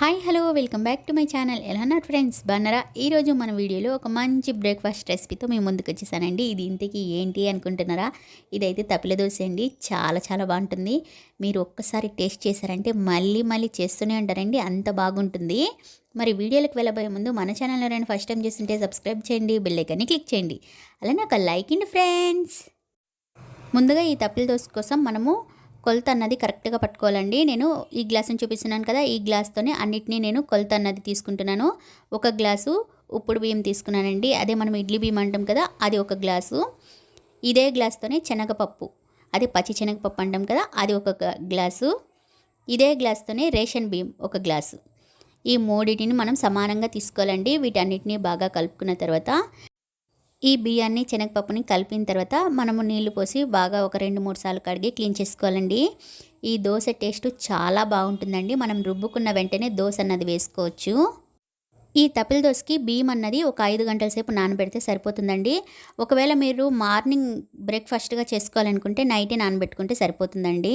Hi hello welcome back to my channel. ఎలా నాట్ friends? బన్నరా ఈరోజు మన వీడియోలో ఒక మంచి బ్రేక్ఫాస్ట్ రెసిపీతో మేము ముందుకు వచ్చేసానండి. ఇది ఇంతకీ ఏంటి అనుకుంటున్నారా? ఇదైతే తపిల దోశ అండి. చాలా చాలా బాగుంటుంది. మీరు ఒక్కసారి టేస్ట్ చేశారంటే మళ్ళీ మళ్ళీ చేస్తూనే ఉంటారండి. అంత బాగుంటుంది. మరి వీడియోలకు వెళ్ళబోయే ముందు మన ఛానల్ ఎవరైనా ఫస్ట్ టైం చేస్తుంటే సబ్స్క్రైబ్ చేయండి బెల్లైకాన్ని క్లిక్ చేయండి. అలానే ఒక లైక్ అండి ఫ్రెండ్స్. ముందుగా ఈ తప్పిల దోశ కోసం మనము కొలత అన్నది కరెక్ట్గా పట్టుకోవాలండి. నేను ఈ గ్లాసుని చూపిస్తున్నాను కదా ఈ గ్లాస్తోనే అన్నిటినీ నేను కొలత అన్నది తీసుకుంటున్నాను. ఒక గ్లాసు ఉప్పుడు బియ్యం తీసుకున్నానండి. అదే మనం ఇడ్లీ బియ్యం అంటాం కదా అది ఒక గ్లాసు. ఇదే గ్లాస్తోనే శనగపప్పు. అది పచ్చి శనగపప్పు అంటాం కదా అది ఒక గ్లాసు. ఇదే గ్లాస్తోనే రేషన్ బియ్యం ఒక గ్లాసు. ఈ మూడింటిని మనం సమానంగా తీసుకోవాలండి. వీటన్నిటిని బాగా కలుపుకున్న తర్వాత ఈ బియ్యాన్ని శనగపప్పుని కలిపిన తర్వాత మనము నీళ్ళు పోసి బాగా ఒక రెండు మూడు సార్లు కడిగి క్లీన్ చేసుకోవాలండి. ఈ దోశ టేస్ట్ చాలా బాగుంటుందండి. మనం రుబ్బుకున్న వెంటనే దోశ అన్నది వేసుకోవచ్చు. ఈ తపిల దోశకి బియ్యం అన్నది ఒక ఐదు గంటల సేపు నానబెడితే సరిపోతుందండి. ఒకవేళ మీరు మార్నింగ్ బ్రేక్ఫాస్ట్గా చేసుకోవాలనుకుంటే నైటే నానబెట్టుకుంటే సరిపోతుందండి.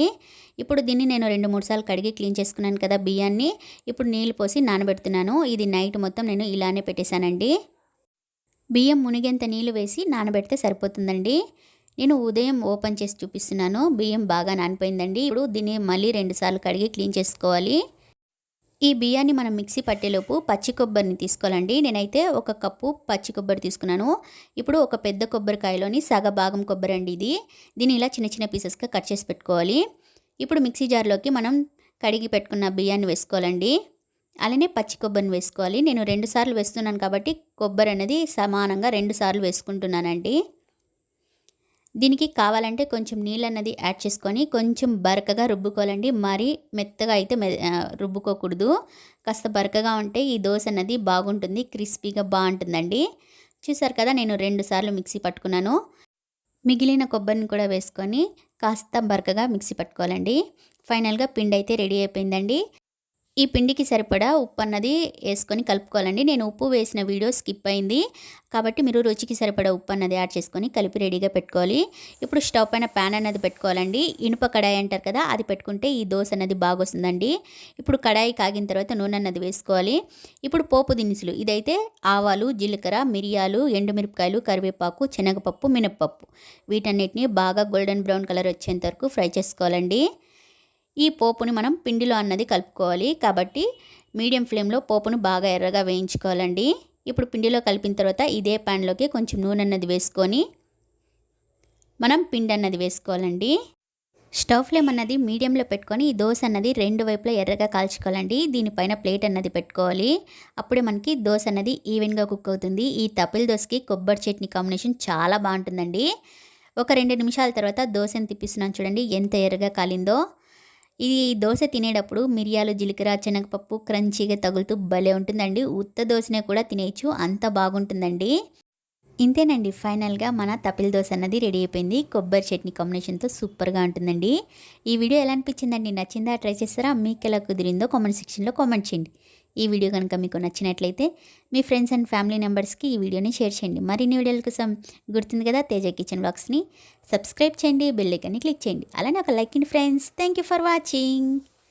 ఇప్పుడు దీన్ని నేను రెండు మూడు సార్లు కడిగి క్లీన్ చేసుకున్నాను కదా బియ్యాన్ని. ఇప్పుడు నీళ్ళు పోసి నానబెడుతున్నాను. ఇది నైట్ మొత్తం నేను ఇలానే పెట్టేశానండి. బియ్యం మునిగేంత నీళ్ళు వేసి నానబెడితే సరిపోతుందండి. నేను ఉదయం ఓపెన్ చేసి చూపిస్తున్నాను. బియ్యం బాగా నానిపోయిందండి. ఇప్పుడు దీన్ని మళ్ళీ రెండుసార్లు కడిగి క్లీన్ చేసుకోవాలి. ఈ బియ్యాన్ని మనం మిక్సీ పట్టేలోపు పచ్చి కొబ్బరిని తీసుకోవాలండి. నేనైతే ఒక కప్పు పచ్చి కొబ్బరి తీసుకున్నాను. ఇప్పుడు ఒక పెద్ద కొబ్బరికాయలోని సగ భాగం కొబ్బరి అండి ఇది. దీన్ని ఇలా చిన్న చిన్న పీసెస్గా కట్ చేసి పెట్టుకోవాలి. ఇప్పుడు మిక్సీ జార్లోకి మనం కడిగి పెట్టుకున్న బియ్యాన్ని వేసుకోవాలండి. అలానే పచ్చి కొబ్బరిని వేసుకోవాలి. నేను రెండు సార్లు వేస్తున్నాను కాబట్టి కొబ్బరి అనేది సమానంగా రెండు సార్లు వేసుకుంటున్నానండి. దీనికి కావాలంటే కొంచెం నీళ్ళు అన్నది యాడ్ చేసుకొని కొంచెం బరకగా రుబ్బుకోవాలండి. మరీ మెత్తగా అయితే రుబ్బుకోకూడదు. కాస్త బరకగా ఉంటే ఈ దోశ అన్నది బాగుంటుంది క్రిస్పీగా బాగుంటుందండి. చూసారు కదా నేను రెండు సార్లు మిక్సీ పట్టుకున్నాను. మిగిలిన కొబ్బరిని కూడా వేసుకొని కాస్త బరకగా మిక్సీ పట్టుకోవాలండి. ఫైనల్గా పిండి అయితే రెడీ అయిపోయిందండి. ఈ పిండికి సరిపడా ఉప్పు అన్నది వేసుకొని కలుపుకోవాలండి. నేను ఉప్పు వేసిన వీడియో స్కిప్ అయింది. కాబట్టి మీరు రుచికి సరిపడా ఉప్పు అన్నది యాడ్ చేసుకొని కలిపి రెడీగా పెట్టుకోవాలి. ఇప్పుడు స్టవ్ పైన ప్యాన్ అన్నది పెట్టుకోవాలండి. ఇనుప కడాయి అంటారు కదా అది పెట్టుకుంటే ఈ దోశ అన్నది బాగొస్తుందండి. ఇప్పుడు కడాయి కాగిన తర్వాత నూనె అన్నది వేసుకోవాలి. ఇప్పుడు పోపు దినుసులు ఇదైతే ఆవాలు జీలకర్ర మిరియాలు ఎండుమిరపకాయలు కరివేపాకు శనగపప్పు మినప్పప్పు. వీటన్నిటిని బాగా గోల్డెన్ బ్రౌన్ కలర్ వచ్చేంత వరకు ఫ్రై చేసుకోవాలండి. ఈ పోపుని మనం పిండిలో అన్నది కలుపుకోవాలి. కాబట్టి మీడియం ఫ్లేమ్లో పోపును బాగా ఎర్రగా వేయించుకోవాలండి. ఇప్పుడు పిండిలో కలిపిన తర్వాత ఇదే ప్యాన్లోకి కొంచెం నూనె అన్నది వేసుకొని మనం పిండి అన్నది వేసుకోవాలండి. స్టవ్ ఫ్లేమ్ అన్నది మీడియంలో పెట్టుకొని ఈ దోశ అన్నది రెండు వైపులా ఎర్రగా కాల్చుకోవాలండి. దీనిపైన ప్లేట్ అన్నది పెట్టుకోవాలి. అప్పుడే మనకి దోశ అన్నది ఈవెన్గా కుక్ అవుతుంది. ఈ తపిల్ దోశకి కొబ్బరి చట్నీ కాంబినేషన్ చాలా బాగుంటుందండి. ఒక రెండు నిమిషాల తర్వాత దోశను తిప్పిస్తున్నాను చూడండి ఎంత ఎర్రగా కాలిందో. ఇది దోశ తినేటప్పుడు మిరియాలు జీలకర్ర శనగపప్పు క్రంచీగా తగులుతూ భలే ఉంటుందండి. ఉత్త దోశనే కూడా తినేయచ్చు. అంత బాగుంటుందండి. ఇంతేనండి. ఫైనల్గా మన తపిల్ దోశ అన్నది రెడీ అయిపోయింది. కొబ్బరి చట్నీ కాంబినేషన్తో సూపర్గా ఉంటుందండి. ఈ వీడియో ఎలా అనిపించిందండి? నచ్చిందా? ట్రై చేస్తారా? మీకు ఎలా కుదిరిందో కామెంట్ సెక్షన్లో కామెంట్ చేయండి. ఈ వీడియో కనుక మీకు నచ్చినట్లయితే మీ ఫ్రెండ్స్ అండ్ ఫ్యామిలీ మెంబర్స్కి ఈ వీడియోని షేర్ చేయండి. మరిన్ని వీడియోల కోసం గుర్తుంది కదా తేజ కిచెన్ బ్లాగ్స్ని సబ్స్క్రైబ్ చేయండి బెల్ ఐకాన్ని క్లిక్ చేయండి. అలానే ఒక లైక్ అండి friends. Thank you for watching.